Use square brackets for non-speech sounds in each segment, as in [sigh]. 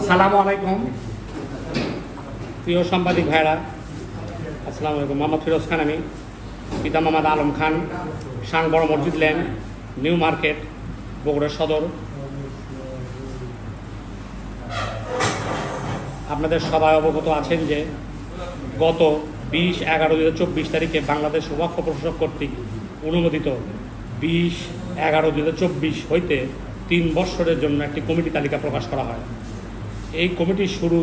আসসালামু আলাইকুম। প্রিয় সাংবাদিক ভাইরা, আসসালামু আলাইকুম। মোহাম্মদ ফিরোজ খান আমি। পিতা মোহাম্মদ আলম খান সাং বড় মসজিদ লেন, নিউ মার্কেট, বগুড়া সদর। আপনাদের সবাই অবগত আছেন যে গত বিশ এগারো দু চব্বিশ তারিখে বাংলাদেশ ওয়াক্ফ প্রশাসক কর্তৃক অনুমোদিত বিশ এগারো দু হইতে তিন বৎসরের জন্য একটি কমিটি তালিকা প্রকাশ করা হয়। এই কমিটি শুরু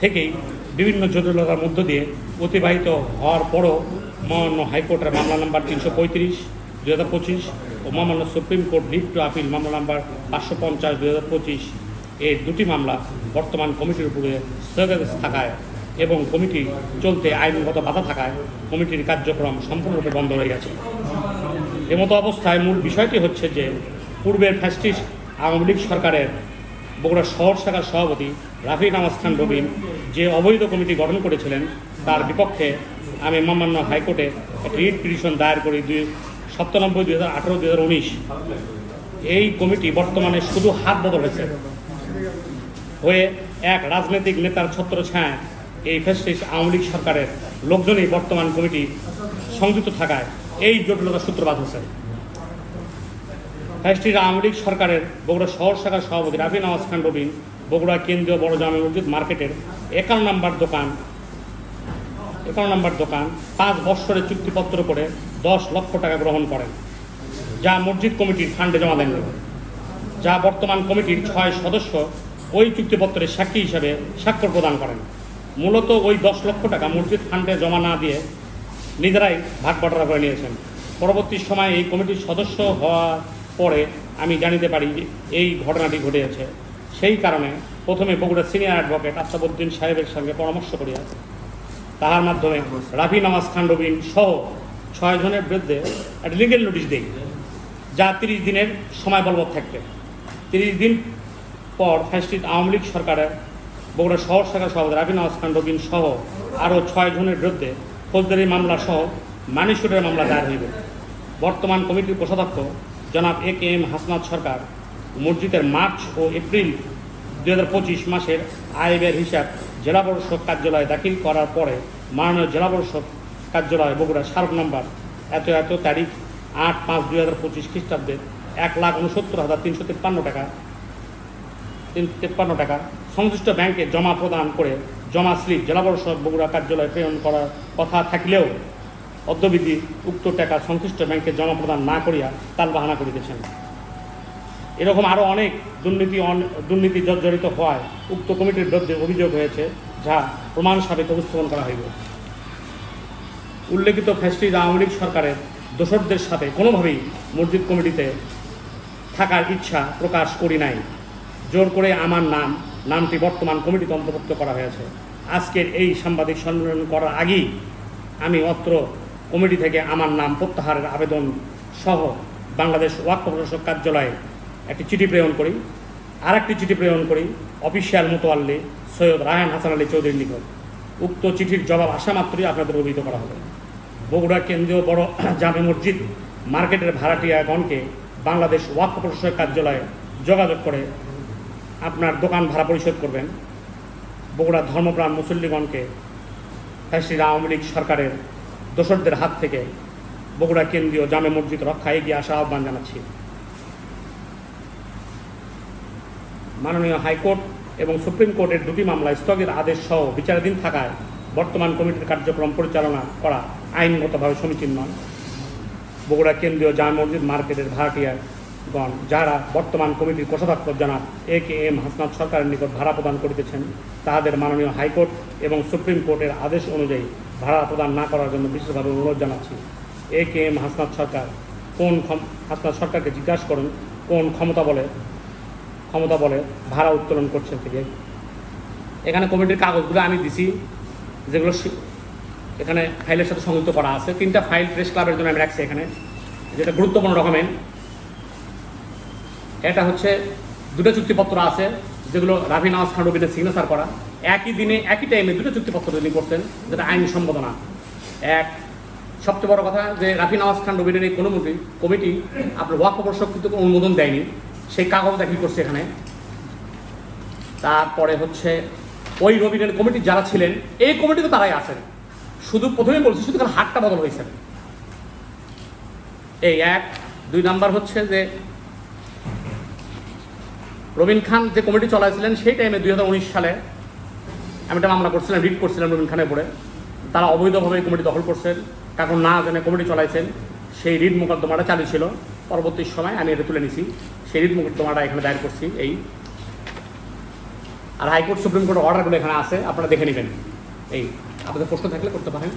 থেকেই বিভিন্ন জটিলতার মধ্য দিয়ে অতিবাহিত হওয়ার পরও মহামান্য হাইকোর্টের মামলা নাম্বার তিনশো পঁয়ত্রিশ দু হাজার পঁচিশ ও মহামান্য সুপ্রিম কোর্ট টু আপিল মামলা নাম্বার পাঁচশো পঞ্চাশ দু হাজার পঁচিশ এই দুটি মামলা বর্তমান কমিটির উপরে স্থগিতাদেশ থাকায় এবং কমিটি চলতে আইনগত বাধা থাকায় কমিটির কার্যক্রম সম্পূর্ণরূপে বন্ধ হয়ে গেছে। এমতো অবস্থায় মূল বিষয়টি হচ্ছে যে পূর্বের ফ্যাসিস্ট আওয়ামী লীগ সরকারের বগুড়া শহর শাখার সভাপতি রাফি নামাজ খান রবিন যে অবৈধ কমিটি গঠন করেছিলেন, তার বিপক্ষে আমি মামান্য হাইকোর্টে একটি রিট পিটিশন দায়ের করি দুই সপ্তানব্বই, দুই হাজার আঠারো, দুই হাজার উনিশ। এই কমিটি বর্তমানে শুধু হাত বদল হয়েছে। হয়ে এক রাজনৈতিক নেতার ছত্র ছায় এই ফ্যাসিস্ট আওয়ামী লীগ সরকারের লোকজনই বর্তমান কমিটি সংযুক্ত থাকায় এই জটিলতার সূত্রপাত হয়েছে। ফ্যাসিস্ট আওয়ামী লীগ সরকারের বগুড়া শহর শাখার সভাপতি রাফি নওয়াজ খান রবিন বগুড়া কেন্দ্রীয় বড় জামে মসজিদ মার্কেটের একান্ন নম্বর দোকান, একান্ন নম্বর দোকান পাঁচ বৎসরের চুক্তিপত্র করে দশ লক্ষ টাকা গ্রহণ করেন, যা মসজিদ কমিটির ফান্ডে জমা দেন যা বর্তমান কমিটির ছয় সদস্য ওই চুক্তিপত্রের সাক্ষী হিসাবে স্বাক্ষর প্রদান করেন। মূলত ওই দশ লক্ষ টাকা মসজিদ ফান্ডে জমা না দিয়ে নিজেরাই ভাগ বটরা করে নিয়েছেন। পরবর্তী সময়ে এই কমিটির সদস্য হওয়ার পরে আমি জানিতে পারি যে এই ঘটনাটি ঘটেছে। সেই কারণে প্রথমে বগুড়া সিনিয়র অ্যাডভোকেট আফতাবুদ্দিন সাহেবের সঙ্গে পরামর্শ করিয়া তাহার মাধ্যমে রাফি নওয়াজ খান রবিন সহ ছয় জনের বিরুদ্ধে একটা লিগেল নোটিশ দেই, যা তিরিশ দিনের সময় বলবৎ থাকবে। তিরিশ দিন পর ফ্যাসিস্ট আওয়ামী লীগ সরকারের বগুড়া শহর শাখা সভাপতি রাফি নওয়াজ খান রবিন সহ আরও ছয় জনের বিরুদ্ধে ফৌজদারি মামলা সহ মানিসুরের মামলা দায়ের হইবে। বর্তমান কমিটির কোষাধ্যক্ষ জনাব এ কে এম হাসনাত সরকার মসজিদের মার্চ ও এপ্রিল দু হাজার পঁচিশ মাসের আয় ব্যয়ের হিসাব জেলা পরিষদ কার্যালয়ে দাখিল করার পরে মাননীয় জেলা পরিষদ কার্যালয় বগুড়া সার্ভ নাম্বার এত এত তারিখ আট পাঁচ দুই হাজার পঁচিশ খ্রিস্টাব্দে এক লাখ উনসত্তর হাজার তিনশো তিপ্পান্ন টাকা তিপ্পান্ন টাকা সংশ্লিষ্ট ব্যাংকে জমা প্রদান করে জমা স্লিপ জেলা পরিষদ বগুড়া কার্যালয়ে প্রেরণ করার কথা থাকলেও অদ্যবিধি উক্ত টাকা সংশ্লিষ্ট ব্যাংকে জমা প্রদান না করিয়া তাল বাহানা করিতেছেন। এরকম আরও অনেক দুর্নীতি অন- দুর্নীতি জর্জরিত হওয়ায় উক্ত কমিটির বিরুদ্ধে অভিযোগ হয়েছে, যা প্রমাণ সাবেক উপস্থাপন করা হইবে। উল্লেখিত ফ্যাসিস্ট আওয়ামী লীগ সরকারের দোসরদের সাথে কোনোভাবেই মসজিদ কমিটিতে থাকার ইচ্ছা প্রকাশ করি নাই। জোর করে আমার নাম, নামটি বর্তমান কমিটিতে অন্তর্ভুক্ত করা হয়েছে। আজকের এই সাংবাদিক সম্মেলন করার আগেই আমি অত্র কমিটি থেকে আমার নাম প্রত্যাহারের আবেদন সহ বাংলাদেশ ওয়াক্ফ প্রশাসক কার্যালয়ে একটি চিঠি প্রেরণ করি। আর একটি চিঠি প্রেরণ করি, অফিসিয়াল মোতোয়াল্লি সৈয়দ রায়হান হাসান আলী চৌধুরীর নিকট। উক্ত চিঠির জবাব আসা মাত্রই আপনাদের অভিহিত করা হবে। বগুড়া কেন্দ্রীয় বড় [clears throat] জামে মসজিদ মার্কেটের ভাড়াটিয়াগণকে বাংলাদেশ ওয়াক্ফ প্রশাসক কার্যালয়ে যোগাযোগ করে আপনার দোকান ভাড়া পরিশোধ করবেন। বগুড়া ধর্মপ্রাণ মুসল্লিগণকে ফ্যাসিস্ট আওয়ামী লীগ সরকারের দোসরদের হাত থেকে বগুড়া কেন্দ্রীয় জামে মসজিদ রক্ষা এগিয়ে আসা আহ্বান জানাচ্ছি। মাননীয় হাইকোর্ট এবং সুপ্রিম কোর্টের দুটি মামলায় স্থগিত আদেশ সহ বিচারাধীন থাকায় বর্তমান কমিটির কার্যক্রম পরিচালনা করা আইনগতভাবে সমীচীন নয়। বগুড়া কেন্দ্রীয় জামে মসজিদ মার্কেটের ভাড়াটিয়াগণ যারা বর্তমান কমিটির কোষাধ্যক্ষ জনাব এ কে এম হাসনাত সরকারের নিকট ভাড়া প্রদান করিতেছেন, তাহাদের মাননীয় হাইকোর্ট এবং সুপ্রিম কোর্টের আদেশ অনুযায়ী ভাড়া প্রদান না করার জন্য বিশেষভাবে অনুরোধ জানাচ্ছি। এ কে এম হাসনাত সরকার কোন হাসনাত সরকারকে জিজ্ঞাসা করুন, কোন ক্ষমতা বলে ক্ষমতা বলে ভাড়া উত্তোলন করছেন থেকে এখানে কমিটির কাগজগুলো আমি দিছি, যেগুলো এখানে ফাইলের সাথে সংযুক্ত করা আছে। তিনটা ফাইল প্রেস ক্লাবের জন্য আমি রাখছি এখানে। যেটা গুরুত্বপূর্ণ ডকুমেন্ট, এটা হচ্ছে দুটো চুক্তিপত্র আছে, যেগুলো রাভি নওয়াজ খান রবিনের সিগনেচার করা। একই দিনে, একই টাইমে দুটো চুক্তিপত্র তিনি করতেন যেটা আইনি সম্মত না এক, সবচেয়ে বড় কথা যে রাফি নওয়াজ খান রবিনের এই কোনো কমিটি আপনার ওয়াক প্রশক কিন্তু কোনো অনুমোদন দেয়নি, সেই কাগজ দাখিল করছে এখানে? তারপরে হচ্ছে, ওই রবিনের কমিটি যারা ছিলেন, এই কমিটিতে তারাই আছেন। শুধু প্রথমে বলছি, শুধু হাতটা বদল হয়েছে। এই এক, দুই নাম্বার হচ্ছে যে রবিন খান যে কমিটি চলাইছিলেন, সেই টাইমে দুই হাজার উনিশ সালে আমি একটা মামলা করছিলাম রিড করছিলাম রবিন খানের উপরে। তারা অবৈধভাবে কমিটি দখল করছেন। কারণ না জেনে কমিটি চলাইছেন, সেই রিড মোকদ্দমাটা চালু ছিল। পরবর্তী সময় আমি এটা তুলে নিছি। সেই রিড মোকদ্দমাটা এখানে দায়ের করছি, এই। আর হাইকোর্ট সুপ্রিম কোর্টের অর্ডারগুলো এখানে আছে, আপনারা দেখে নেবেন। এই, আপনাদের প্রশ্ন থাকলে করতে পারেন।